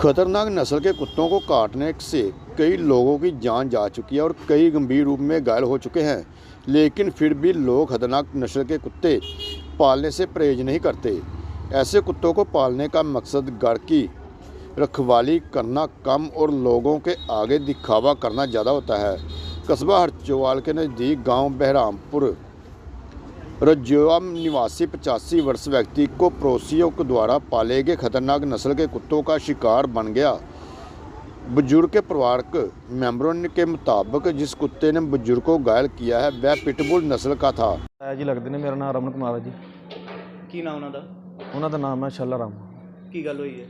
खतरनाक नस्ल के कुत्तों को काटने से कई लोगों की जान जा चुकी है और कई गंभीर रूप में घायल हो चुके हैं। लेकिन फिर भी लोग खतरनाक नस्ल के कुत्ते पालने से परहेज नहीं करते। ऐसे कुत्तों को पालने का मकसद घर की रखवाली करना कम और लोगों के आगे दिखावा करना ज़्यादा होता है। कस्बा हरचोवाल के नज़दीक गाँव बहरामपुर रजोआ निवासी पचासी वर्ष व्यक्ति को पड़ोसियों के द्वारा पाले गए खतरनाक नस्ल के कुत्तों का शिकार बन गया बुजुर्ग के परिवारक मेंबरों ने के मुताबिक जिस कुत्ते ने बुजुर्ग को घायल किया है वह पिटबुल नस्ल का था ਹੈ ਜੀ ਲੱਗਦੇ ਨੇ ਮੇਰਾ ਨਾਮ ਰਮਨ ਕੁਮਾਰ ਹੈ ਜੀ ਕੀ ਨਾਮ ਉਹਨਾਂ ਦਾ ਉਹਨਾਂ ਦਾ ਨਾਮ ਹੈ ਸ਼ੱਲਾ ਰਾਮ ਕੀ ਗੱਲ ਹੋਈ ਹੈ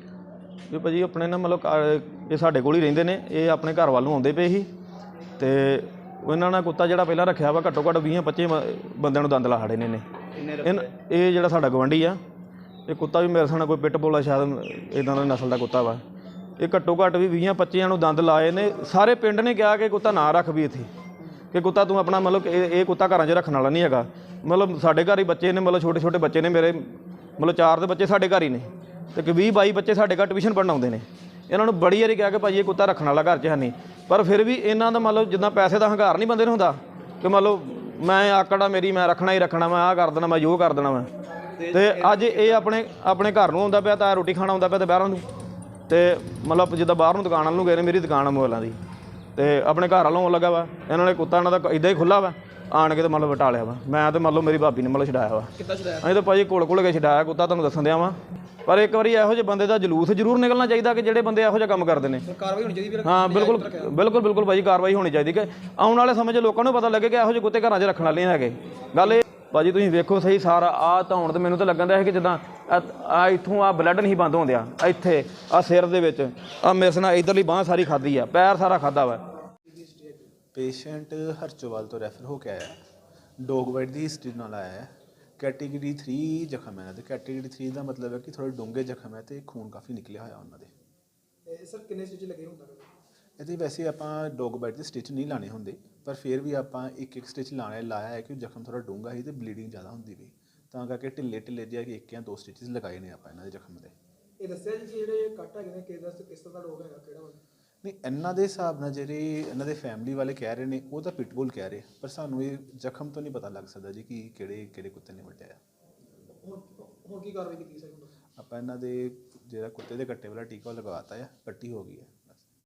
ਵੀ ਭਾਜੀ ਆਪਣੇ ਨਾ ਮਤਲਬ ਘਰ- ਇਹ ਸਾਡੇ ਕੋਲ ਹੀ ਰਹਿੰਦੇ ਨੇ ਇਹ ਆਪਣੇ ਘਰ ਵੱਲ ਨੂੰ ਆਉਂਦੇ ਪਏ ਸੀ ਤੇ ਉਹਨਾਂ ਨੇ ਕੁੱਤਾ ਜਿਹੜਾ ਪਹਿਲਾਂ ਰੱਖਿਆ ਵਾ ਘੱਟੋ ਘੱਟ 20 25 ਬੰਦਿਆਂ ਨੂੰ ਦੰਦ ਲਾ ਖੜੇ ਨੇ ਇਹਨ- ਇਹ ਜਿਹੜਾ ਸਾਡਾ ਗਵੰਡੀ ਆ ਇਹ ਕੁੱਤਾ ਵੀ ਮੇਰੇ ਸਾਹਮਣੇ ਕੋਈ ਪਿੱਟ ਬੋਲਾ ਸ਼ਾਇਦ ਇਦਾਂ ਦਾ ਨਸਲ ਦਾ ਕੁੱਤਾ ਵਾ। ਇਹ ਘੱਟੋ ਘੱਟ ਵੀ 20 25 ਨੂੰ ਦੰਦ ਲਾਏ ਨੇ। ਸਾਰੇ ਪਿੰਡ ਨੇ ਕਿਹਾ ਕਿ ਕੁੱਤਾ ਨਾ ਰੱਖ ਵੀ ਇੱਥੇ। ਕਿ ਕੁੱਤਾ ਤੂੰ ਆਪਣਾ ਮਤਲਬ ਕਿ ਇਹ ਇਹ ਕੁੱਤਾ ਘਰਾਂ 'ਚ ਰੱਖਣ ਵਾਲਾ ਨਹੀਂ ਹੈਗਾ। ਮਤਲਬ ਸਾਡੇ ਘਰ ਹੀ ਬੱਚੇ ਨੇ ਮਤਲਬ ਛੋਟੇ ਛੋਟੇ ਬੱਚੇ ਨੇ ਮੇਰੇ। ਮਤਲਬ ਚਾਰ ਦੇ ਬੱਚੇ ਸਾਡੇ ਘਰ ਹੀ ਨੇ। ਤੇ ਕਿ 20 22 ਬੱਚੇ ਸਾਡੇ ਘਰ ਟਿਊਸ਼ਨ ਪੜ੍ਹਨ ਆਉਂਦੇ ਨੇ। ਇਹਨਾਂ ਨੂੰ ਬੜੀ ਵਾਰੀ ਕਿਹਾ ਕਿ ਭਾਜੀ ਇਹ ਕੁੱਤਾ ਰੱਖਣ ਵਾਲਾ ਘਰ 'ਚ ਹੈ ਨਹੀਂ। ਪਰ ਫਿਰ ਵੀ ਇਹਨਾਂ ਦਾ ਮਤਲਬ ਜਿੱਦਾਂ ਪੈਸੇ ਦਾ ਹੰਕਾਰ ਨਹੀਂ ਬੰਦੇ ਨੂੰ ਹੁੰਦਾ ਕਿ ਮਤਲਬ ਮੈਂ ਆਕੜਾ ਮੇਰੀ, ਮੈਂ ਰੱਖਣਾ ਹੀ ਰੱਖਣਾ ਮੈਂ ਆਹ ਕਰ ਦੇਣਾ ਮੈਂ ਜੋ ਕਰ ਦੇਣਾ ਮੈਂ ਤੇ ਅੱਜ ਇਹ ਆਪਣੇ ਆਪਣੇ ਘਰ ਨੂੰ ਆਉਂਦਾ ਪਿਆ ਤਾਂ ਰੋਟੀ ਖਾਣਾ ਆਉਂਦਾ ਪਿਆ ਤੇ ਬਾਹਰੋਂ ਨੂੰ। ਤੇ ਮਤਲਬ ਜਿੱਦਾਂ ਬਾਹਰ ਨੂੰ ਦੁਕਾਨ ਵੱਲ ਨੂੰ ਗਏ ਨੇ, ਮੇਰੀ ਦੁਕਾਨ ਆ ਮੋਬਾਈਲਾਂ ਦੀ। ਤੇ ਆਪਣੇ ਘਰ ਵੱਲੋਂ ਆਉਣ ਲੱਗਾ ਵਾ। ਇਹਨਾਂ ਨੇ ਕੁੱਤਾ ਇਹਨਾਂ ਦਾ ਇਦਾਂ ਹੀ ਖੁੱਲਾ ਵਾ। ਆਣ ਕੇ ਤੇ ਮਤਲਬ ਵਟਾ ਲਿਆ ਵਾ। ਮੈਂ ਤੇ ਮਤਲਬ ਮੇਰੀ ਭਾਬੀ ਨੇ ਮਤਲਬ ਛਡਾਇਆ ਵਾ। ਕਿੱਦਾਂ ਛਡਾਇਆ? ਅਸੀਂ ਤਾਂ ਭਾਜੀ ਕੋਲ ਕੋਲ ਕੇ ਛਡਾਇਆ ਕੁੱਤਾ ਤੁਹਾਨੂੰ ਦੱਸਣ ਦਿਆਂ ਵਾ। ਪਰ ਇੱਕ ਵਾਰੀ ਇਹੋ ਜਿਹੇ ਬੰਦੇ ਦਾ ਜਲੂਸ ਜ਼ਰੂਰ ਨਿਕਲਣਾ ਚਾਹੀਦਾ ਕਿ ਜਿਹੜੇ ਬੰਦੇ ਇਹੋ ਜਿਹਾ ਕੰਮ ਕਰਦੇ ਨੇ। ਕਾਰਵਾਈ ਹੋਣੀ ਚਾਹੀਦੀ ਹਾਂ ਬਿਲਕੁਲ ਬਿਲਕੁਲ ਬਿਲਕੁਲ ਭਾਜੀ ਕਾਰਵਾਈ ਹੋਣੀ ਚਾਹੀਦੀ ਕਿ ਆਉਣ ਵਾਲੇ ਸਮੇਂ 'ਚ ਲੋਕਾਂ ਨੂੰ ਪਤਾ ਲੱਗੇ ਕਿ ਇਹੋ ਜਿਹੇ ਕੁੱਤੇ ਘਰਾਂ 'ਚ ਰੱਖਣ ਵਾਲੇ ਹੈਗੇ। ਗੱਲ ਇਹ ਭਾਜੀ ਤੁਸੀਂ ਵੇਖੋ ਸਹੀ ਸਾਰਾ ਆ ਧੌਣ ਤੇ ਮੈਨੂੰ ਤਾਂ ਲੱਗਣ ਹੈ ਕਿ ਜਿੱਦਾਂ ਆ ਇੱਥੋਂ ਆ ਬਲੱਡ ਨਹੀਂ ਬੰਦ ਹੁੰਦਿਆ ਇੱਥੇ ਆ ਸਿਰ ਦੇ ਵਿੱਚ ਆ ਮਿਸ ਨਾਲ ਇਧਰਲੀ ਬਾਹ ਸਾਰੀ ਖਾਦੀ ਆ ਪੈਰ ਸਾਰਾ ਖਾਦਾ ਵਾ। ਪੇਸ਼ੈਂਟ ਹਰਚੋਵਾਲ ਤੋਂ ਰੈਫਰ ਹੋ ਕੇ ਆਇਆ ਡੋਗ ਵਾਈਟ ਦੀ ਹਿਸਟਰੀ ਨਾਲ ਆਇਆ ਹੈ। ਕੈਟੇਗਰੀ 3 ਜ਼ਖਮ ਹੈ ਤੇ ਕੈਟੇਗਰੀ 3 ਦਾ ਮਤਲਬ ਹੈ ਕਿ ਥੋੜੇ ਡੂੰਘੇ ਜ਼ਖਮ ਹੈ ਤੇ ਖੂਨ ਕਾਫੀ ਨਿਕਲਿਆ ਹੋਇਆ ਉਹਨਾਂ ਦੇ। ਸਰ ਕਿੰਨੇ ਸਟਿਚ ਲੱਗੇ ਹੁੰਦਾ ਇਹਦੇ ਵੈਸੇ ਆਪਾਂ ਡੋਗ ਬਾਈਟ ਦੇ ਸਟਿਚ ਨਹੀਂ ਲਾਣੇ ਹੁੰਦੇ ਪਰ ਫਿਰ ਵੀ ਆਪਾਂ ਇੱਕ ਇੱਕ ਸਟਿਚ ਲਾਣੇ ਲਾਇਆ ਹੈ ਕਿ ਜ਼ਖਮ ਥੋੜਾ ਡੂੰਘਾ ਸੀ ਤੇ ਬਲੀਡਿੰਗ ਜ਼ਿਆਦਾ ਹੁੰਦੀ ਵੀ ਤਾਂ ਕਰਕੇ ਢਿੱਲੇ ਢਿੱਲੇ ਜਿਹਾ ਕਿ ਇੱਕ ਜਾਂ ਦੋ ਸਟਿਚਸ ਲਗਾਏ ਨੇ ਆਪਾਂ ਇਹਨਾਂ ਦੇ ਜ਼ਖਮ ਦੇ। ਇਹ ਦੱਸਿਆ ਜੀ ਕਿ ਜਿਹੜੇ ਕੱਟ ਹੈਗੇ ਨੇ ਕਿਸ ਤਰ੍ਹਾਂ ਦਾ ਰੋਗ ਹੈਗਾ ਕਿਹੜਾ ਵਾਲਾ? ਨਹੀਂ ਇਹਨਾਂ ਦੇ ਹਿਸਾਬ ਨਾਲ ਜਿਹੜੇ ਇਹਨਾਂ ਦੇ ਫੈਮਿਲੀ ਵਾਲੇ ਕਹਿ ਰਹੇ ਨੇ ਉਹ ਤਾਂ ਪਿਟਬੁਲ ਕਹਿ ਰਹੇ ਪਰ ਸਾਨੂੰ ਇਹ ਜ਼ਖਮ ਤੋਂ ਨਹੀਂ ਪਤਾ ਲੱਗ ਸਕਦਾ ਜੀ ਕਿ ਕਿਹੜੇ ਕਿਹੜੇ ਕੁੱਤੇ ਨੇ ਵੱਢਿਆ। ਹੈ ਹੁਣ ਕੀ ਕਾਰਵਾਈ ਕੀਤੀ ਸਰ? ਆਪਾਂ ਇਹਨਾਂ ਦੇ ਜਿਹੜਾ ਕੁੱਤੇ ਦੇ ਕੱਟੇ ਵਾਲਾ ਟੀਕਾ ਲਗਵਾਤਾ ਹੈ ਪੱਟੀ ਹੋ ਗਈ ਹੈ